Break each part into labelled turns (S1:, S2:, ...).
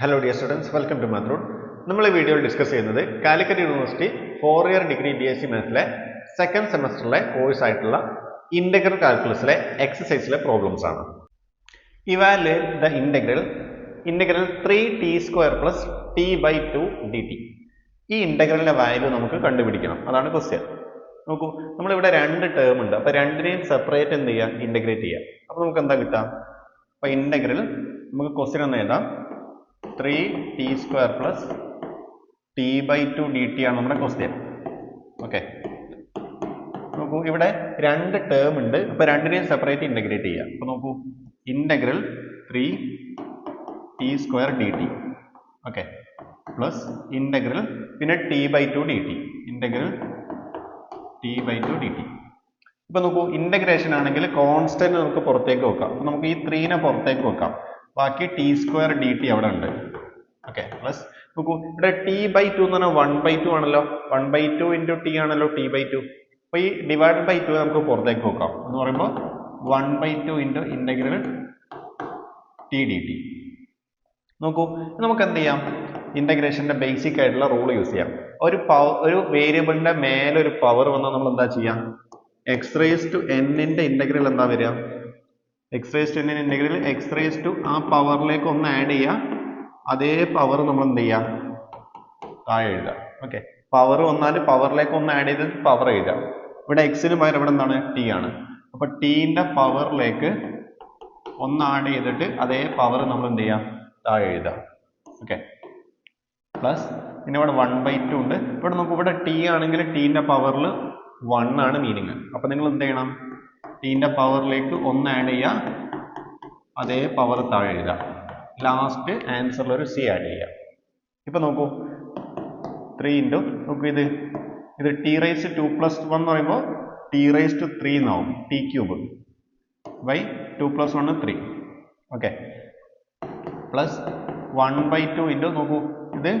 S1: Hello dear students welcome to മാത്രൂൺ നമ്മൾ ഈ വീഡിയോയിൽ ഡിസ്കസ് ചെയ്യുന്നത് Calicut university four year degree B S C മാത്സിലെ second സെമസ്റ്ററിലെ കോഴ്സ് ആയിട്ടുള്ള ഇന്റഗ്രൽ കാൽക്കുലസിലെ എക്സസൈസിലെ പ്രോബ്ലംസ് ആണ്. Evaluate the integral integral three T square plus T by two D T ഈ ഇന്റഗ്രലിന്റെ വാല്യൂ നമുക്ക് കണ്ടുപിടിക്കണം. അതാണ് ക്വസ്റ്റ്യൻ നോക്കൂ നമ്മളിവിടെ രണ്ട് ടേം ഉണ്ട്. അപ്പോൾ രണ്ടിനെയും സെപ്പറേറ്റ് എന്ത് ചെയ്യുക ഇന്റഗ്രേറ്റ് ചെയ്യുക അപ്പോൾ നമുക്ക് എന്താ കിട്ടുക അപ്പോൾ ഇന്റഗ്രൽ നമുക്ക് ക്വസ്റ്റ്യൻ ഒന്ന് എഴുതാം. Three T square plus T by two D T ആണ് നമ്മുടെ ക്വസ്റ്റ്യൻ ഓക്കെ നോക്കൂ ഇവിടെ രണ്ട് ടേം ഉണ്ട്. അപ്പോൾ രണ്ടിനെയും സെപ്പറേറ്റ് ഇന്റഗ്രേറ്റ് ചെയ്യാം. അപ്പോൾ നോക്കൂ integral three T square D T okay plus integral പിന്നെ T by two D T integral T by two D T ഇപ്പൊ നോക്കൂ ഇന്റഗ്രേഷൻ ആണെങ്കിൽ കോൺസ്റ്റന്റ് നമുക്ക് പുറത്തേക്ക് വെക്കാം. നമുക്ക് ഈ ത്രീനെ പുറത്തേക്ക് വെക്കാം. ബാക്കി ടി സ്ക്വയർ ഡി ടി അവിടെ ഉണ്ട്. ഓക്കെ പ്ലസ് നോക്കൂ ഇവിടെ ടി ബൈ ടു എന്ന് പറഞ്ഞാൽ വൺ ബൈ ടു ആണല്ലോ. One by two into T ആണല്ലോ ടി ബൈ ടു അപ്പൊ ഈ ഡിവൈഡ് ബൈ ടു നമുക്ക് പുറത്തേക്ക് നോക്കാം. എന്ന് പറയുമ്പോൾ one by two into integral T D T നോക്കൂ നമുക്ക് എന്ത് ചെയ്യാം? ഇന്റഗ്രേഷന്റെ ബേസിക് ആയിട്ടുള്ള റൂൾ യൂസ് ചെയ്യാം. ഒരു പവർ ഒരു വേരിയബിളിന്റെ മേലെ ഒരു പവർ വന്നാൽ നമ്മൾ എന്താ ചെയ്യാം എക്സ് റേസ് ടു എന്നിന്റെ ഇന്റഗ്രൽ എന്താ വരിക? എക്സ് റേസ് ടു എന്നിന്റെ ഇന്റഗ്രൽ എക്സ് റേസ് ടു ആ പവറിലേക്ക് ഒന്ന് ആഡ് ചെയ്യുക. അതേ പവർ നമ്മൾ എന്ത് ചെയ്യാം താഴെ എഴുതുക. ഓക്കെ പവർ വന്നാൽ പവറിലേക്ക് ഒന്ന് ആഡ് ചെയ്ത് പവർ എഴുതുക. ഇവിടെ എക്സിന് പകരം ഇവിടെ എന്താണ്? ടി ആണ്. അപ്പൊ ടീന്റെ പവറിലേക്ക് ഒന്ന് ആഡ് ചെയ്തിട്ട് അതേ പവർ നമ്മൾ എന്ത് ചെയ്യാം താഴെ എഴുതുക. ഓക്കെ പ്ലസ് പിന്നെ ഇവിടെ വൺ ബൈ ടു ഉണ്ട്. ഇവിടെ നമുക്ക് ഇവിടെ ടി ആണെങ്കിൽ ടീന്റെ പവറിൽ വൺ ആണ് മീനിങ് അപ്പൊ നിങ്ങൾ എന്ത് ചെയ്യണം? ടീന്റെ പവറിലേക്ക് ഒന്ന് ആഡ് ചെയ്യുക അതേ പവർ താഴെ എഴുതാം ലാസ്റ്റ് ആൻസറിൽ ഒരു സി ആഡ് ചെയ്യുക ഇപ്പൊ നോക്കൂ. ത്രീ ഇന്റു നോക്കൂ ഇത്. ഇത് T raise to plus one എന്ന് പറയുമ്പോൾ ടി റൈസ് ടു ത്രീ എന്നാവും. T cube by two plus one three okay plus one by two into നോക്കൂ. ഇത്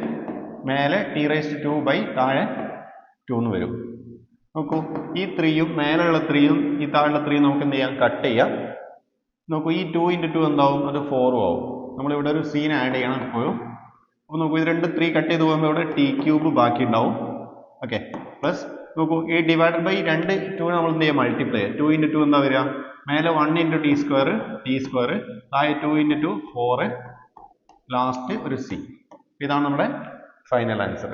S1: മേലെ ടി റൈസ് ടു ബൈ താഴെ ടു എന്ന് വരും. നോക്കൂ ഈ ത്രീയും മേലെയുള്ള ത്രീയും ഈ താഴെയുള്ള ത്രീയും നമുക്ക് എന്ത് ചെയ്യാം? കട്ട് ചെയ്യാം. നോക്കൂ ഈ ടു ഇന്റു ടു എന്താവും? അത് ഫോറും ആവും. നമ്മളിവിടെ ഒരു സീൻ ആഡ് ചെയ്യണം എപ്പോഴും. അപ്പോൾ നോക്കൂ ഇത് രണ്ട് ത്രീ കട്ട് ചെയ്ത് പോകുമ്പോൾ ഇവിടെ ടി ക്യൂബ് ബാക്കി ഉണ്ടാവും. ഓക്കെ പ്ലസ് നോക്കൂ ഈ ഡിവൈഡ് ബൈ രണ്ട് ടു നമ്മൾ എന്ത് ചെയ്യാം? മൾട്ടിപ്ലൈ ടു ഇന്റു ടു എന്താ വരിക? മേലെ one into T square T square താഴെ two into two four last ഒരു സി ഇതാണ് നമ്മുടെ ഫൈനൽ ആൻസർ